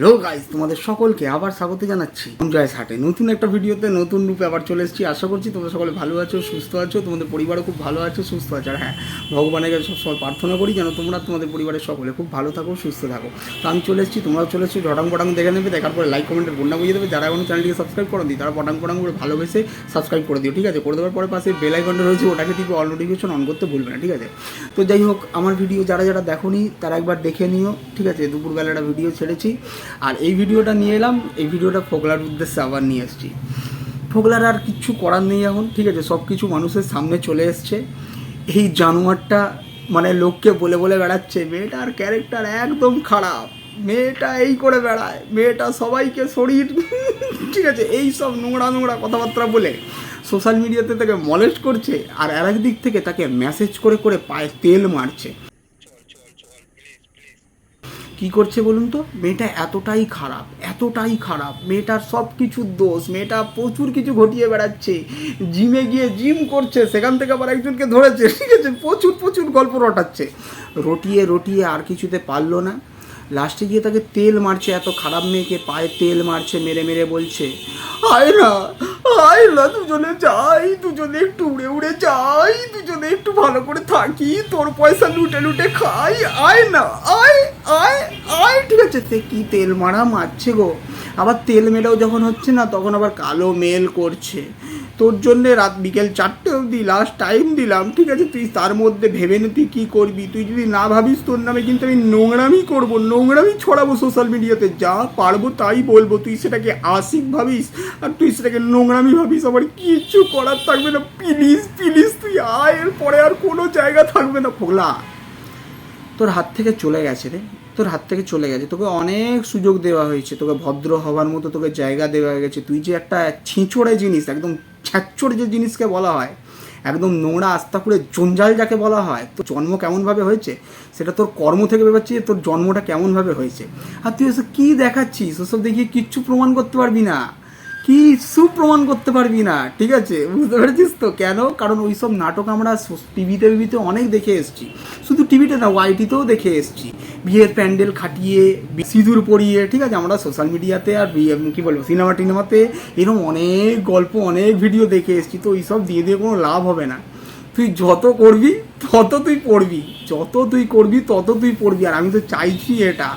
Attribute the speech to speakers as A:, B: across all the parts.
A: Hello guys, তোমাদের সকলকে আবার স্বাগত জানাচ্ছি জয় হাটে। নতুন একটা ভিডিওতে, নতুন রূপে আবার চলে এসেছি। আশা করছি তোমরা সকলে ভালো আছো, সুস্থ আছো, তোমাদের পরিবারও খুব ভালো আছে, সুস্থ আছে। আর হ্যাঁ ভগবানের কাছে সবসময় প্রার্থনা করি যেন তোমরা তোমাদের পরিবারের সকলে খুব ভালো থাকো, সুস্থ থাকো। তো আমি চলে এসেছি, তোমরাও চলে এসেছি ঢটাং পটাং দেখে নেবে, দেখার পরে লাইক কমেন্টের বন্যা বুঝিয়ে দেবে। যারা এখনও চ্যানেলটিকে সাবস্ক্রাইব করে দিই তারা পটাং পটাং করে ভালোবেসে সাবস্ক্রাইব করে দিও, ঠিক আছে? করে দেওয়ার পরে পাশে বেল আইকনটা রয়েছে, ওটাকে ঠিক অল নোটিফিকেশন অন করতে ভুলবে না, ঠিক আছে? তো যাই হোক, আমার ভিডিও যারা যারা দেখোনি, তারা একবার দেখে নিও, ঠিক আছে? দুপুরবেলা একটা ভিডিও ছেড়েছি। আর এই ভিডিওটা নিয়ে এলাম, এই ভিডিওটা ফোকলার উদ্দেশ্যে আবার নিয়ে এসেছি। ফোকলার আর কিচ্ছু করার নেই এখন, ঠিক আছে? সব কিছু মানুষের সামনে চলে এসছে। এই জানোয়ারটা মানে লোককে বলে বলে বেড়াচ্ছে মেয়েটার ক্যারেক্টার একদম খারাপ। মেয়েটা এই করে বেড়ায়, মেয়েটা সবাইকে শরীর ঠিক আছে? এই সব নোংরা নোংরা কথাবার্তা বলে সোশ্যাল মিডিয়াতে তাকে মলেস্ট করছে, আর আর দিক থেকে তাকে মেসেজ করে করে পায়ে তেল মারছে। কি করছে বলুন তো? মেয়েটা এতটাই খারাপ এতটাই খারাপ। মেয়েটার সব কিছুর দোষ, মেয়েটা প্রচুর কিছু ঘটিয়ে বেড়াচ্ছে। জিমে গিয়ে জিম করছে, সেখান থেকে আবার একজনকে ধরেছে, ঠিক আছে? প্রচুর প্রচুর গল্প রটাচ্ছে। রটিয়ে রটিয়ে আর কিছুতে পারল না। লাস্টে গিয়ে তাকে তেল মারছে, এত খারাপ মেয়েকে পায়ে তেল মারছে, মেরে মেরে বলছে, আয় না আয় না, দুজনে যাই, দুজনে একটু উড়ে উড়ে যাই, দুজনে একটু ভালো করে থাকি, তোর পয়সা লুটে লুটে খাই, আয় না, আয় আছে সে কি তেল মারা মারছে গো? আবার তেল মেরেও যখন হচ্ছে না, তখন আবার কালো মেল করছে। তোর জন্যে রাত বিকেল চারটে অবধি লাস্ট টাইম দিলাম, ঠিক আছে? তুই তার মধ্যে ভেবে নে তুই কী করবি? তুই যদি না ভাবিস তোর নামে কিন্তু আমি নোংরামি করব, নোংরামি ছড়াবো সোশ্যাল মিডিয়াতে যা পারব তাই বলব, তুই সেটাকে আশিক ভাবিস, আর তুই সেটাকে নোংরামি ভাবিস, আমার কিচ্ছু করার থাকবে না। প্লিজ প্লিজ তুই আয়, এরপরে আর কোনো জায়গা থাকবে না ফোলা তোর হাত থেকে চলে গেছে রে। তোর হাত থেকে চলে গেছে। তোকে অনেক সুযোগ দেওয়া হয়েছে। তোকে ভদ্র হওয়ার মতো তোকে জায়গা দেওয়া হয়ে গেছে। তুই যে একটা ছিঁচড়ে জিনিস, একদম ছ্যাঁচড় যে জিনিসকে বলা হয়, একদম নোংরা আস্তা করে জঞ্জাল যাকে বলা হয় তো জন্ম কেমনভাবে হয়েছে, সেটা তোর কর্ম থেকে ভেবেছি তোর জন্মটা কেমনভাবে হয়েছে। আর তুই ওসব কী দেখাচ্ছিস? ওসব দেখিয়ে কিচ্ছু প্রমাণ করতে পারবি না। কিছু সুপ্রমাণ করতে পারবি না, ঠিক আছে? বুঝতে পেরেছিস তো? কেন? কারণ ওই সব নাটক আমরা টিভিতে টিভিতে অনেক দেখে এসেছি। শুধু টিভিতে না ওয়াইটিতেও দেখে এসেছি। বিয়ের প্যান্ডেল খাটিয়ে সিঁদুর পরিয়ে, ঠিক আছে? আমরা সোশ্যাল মিডিয়াতে আর কী বলব সিনেমা টিনেমাতে এরকম অনেক গল্প, অনেক ভিডিও দেখে এসেছি। তো ওই সব দিয়ে দিয়ে কোনো লাভ হবে না। তুই যত করবি, তত তুই পড়বি। যত তুই করবি, তত তুই পড়বি। আর আমি তো চাইছি এটা।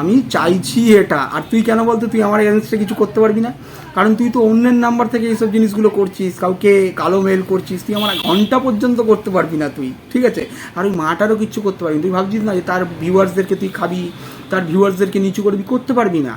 A: আমি চাইছি এটা। আর তুই কেন বলতো, তুই আমার এগেনস্টে কিছু করতে পারবি না? কারণ তুই তো অন্যের নাম্বার থেকে এইসব জিনিসগুলো করছিস, কাউকে কালো মেল করছিস, তুই আমার ঘণ্টা পর্যন্ত করতে পারবি না তুই, ঠিক আছে? আর ওই মাটারও কিছু করতে পারবি। তুই ভাবছিস না যে তার ভিউয়ার্সদেরকে তুই খাবি, তার ভিউয়ার্সদেরকে নিচু করবি, করতে পারবি না।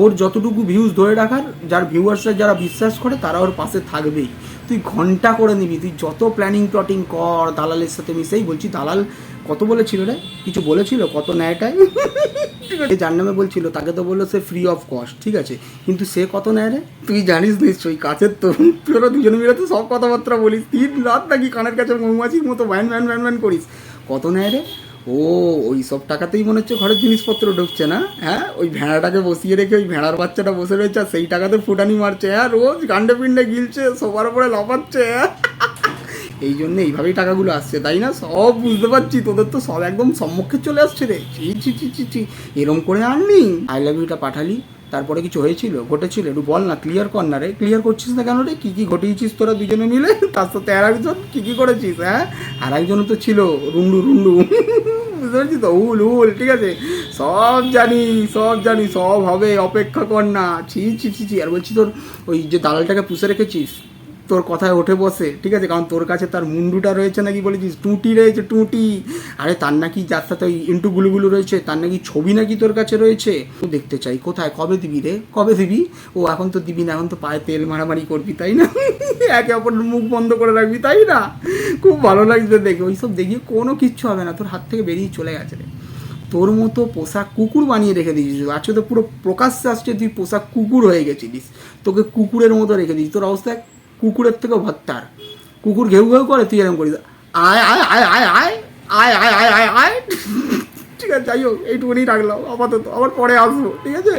A: ওর যতটুকু ভিউজ ধরে রাখার, যার ভিউয়ার্সরা যারা বিশ্বাস করে, তারা ওর পাশে থাকবেই। তুই ঘণ্টা করে নিবি, তুই যত প্ল্যানিং প্লটিং কর, দালালের সাথে মিশেই বলছি, দালাল কত বলেছিল রে? কিছু বলেছিল? কত আছে যার নামে বলছিল, তাকে তো বলল সে ফ্রি অফ কস্ট ঠিক আছে? কিন্তু সে কত নেয় রে? তুই জানিস নিশ্চয়ই, কাছের তো। তোরা দুজন মিলে তো সব কথাবার্তা বলিস। তিন রাত নাকি কানের কাছে মৌমাছির মতো ভ্যান ভ্যান ভ্যান ভ্যান করিস। কত নেয় রে? ও, ওই সব টাকাতেই মনে হচ্ছে ঘরের জিনিসপত্র ঢুকছে না? হ্যাঁ? ওই ভেড়াটাকে বসিয়ে রেখে ওই ভেড়ার বাচ্চাটা বসে রয়েছে আর সেই টাকাতে ফুটানি মারছে। হ্যাঁ রোজ গান্ডে পিন্ডে গিলছে সবার উপরে লাফাচ্ছে। হ্যাঁ এই জন্য এইভাবেই টাকাগুলো আসছে, তাই না? সব বুঝতে পারছি, তোদের তো সব একদম সম্মুখে চলে আসছে রে। চি চি চি চি চি এরম করে আননি আই লাভ ইউটা পাঠালি, তারপরে কিছু হয়েছিল? ঘটেছিল? একটু বল না ক্লিয়ার কর না রে। ক্লিয়ার করছিস না কেন রে? কী কী ঘটিয়েছিস তোরা দুজনে মিলে? তার সাথে আর একজন? কী কী করেছিস হ্যাঁ? আর একজন তো ছিল, রুন্ডু রুন্ডু। বুঝতে পারছি তো? উল উল, ঠিক আছে? সব জানি সব জানি, সব হবে, অপেক্ষা কর না। ছি ছি ছি ছি, আর বলছি তোর ওই যে দালালটাকে পুষে রেখেছিস? তোর কথায় ওঠে বসে, ঠিক আছে? কারণ তোর কাছে তার মুন্ডুটা রয়েছে নাকি বলেছিস? টুটি রয়েছে, টুটি। আরে তার নাকি যার সাথে ওই ইন্টু গুলুগুলো রয়েছে, তার নাকি ছবি নাকি তোর কাছে রয়েছে? ও দেখতে চাই, কোথায়? কবে দিবি রে? কবে দিবি? ও এখন তো দিবি না, এখন তো পায়ে তেল মারামারি করবি, তাই না? একে অপরের মুখ বন্ধ করে রাখবি, তাই না? খুব ভালো লাগছে দেখে। ওইসব দেখিয়ে কোনো কিচ্ছু হবে না, তোর হাত থেকে বেরিয়ে চলে গেছে রে। তোর মতো পোশাক কুকুর বানিয়ে রেখে দিয়েছিস। আজকে তো পুরো প্রকাশ্যে আসছে, তুই পোশাক কুকুর হয়ে গেছিলিস। তোকে কুকুরের মতো রেখে দিয়েছিস। তোর অবস্থা কুকুরের থেকেও ভত্তার কুকুর ঘেউ ঘেউ করে, তুই এরকম করিস। আয় আয় আয় আয় আয় আয় আয় আয় আয় আয়। ঠিক আছে, যাই হোক এইটুকুনি রাখলাম, আপাতত। আবার পরে আসব, ঠিক আছে?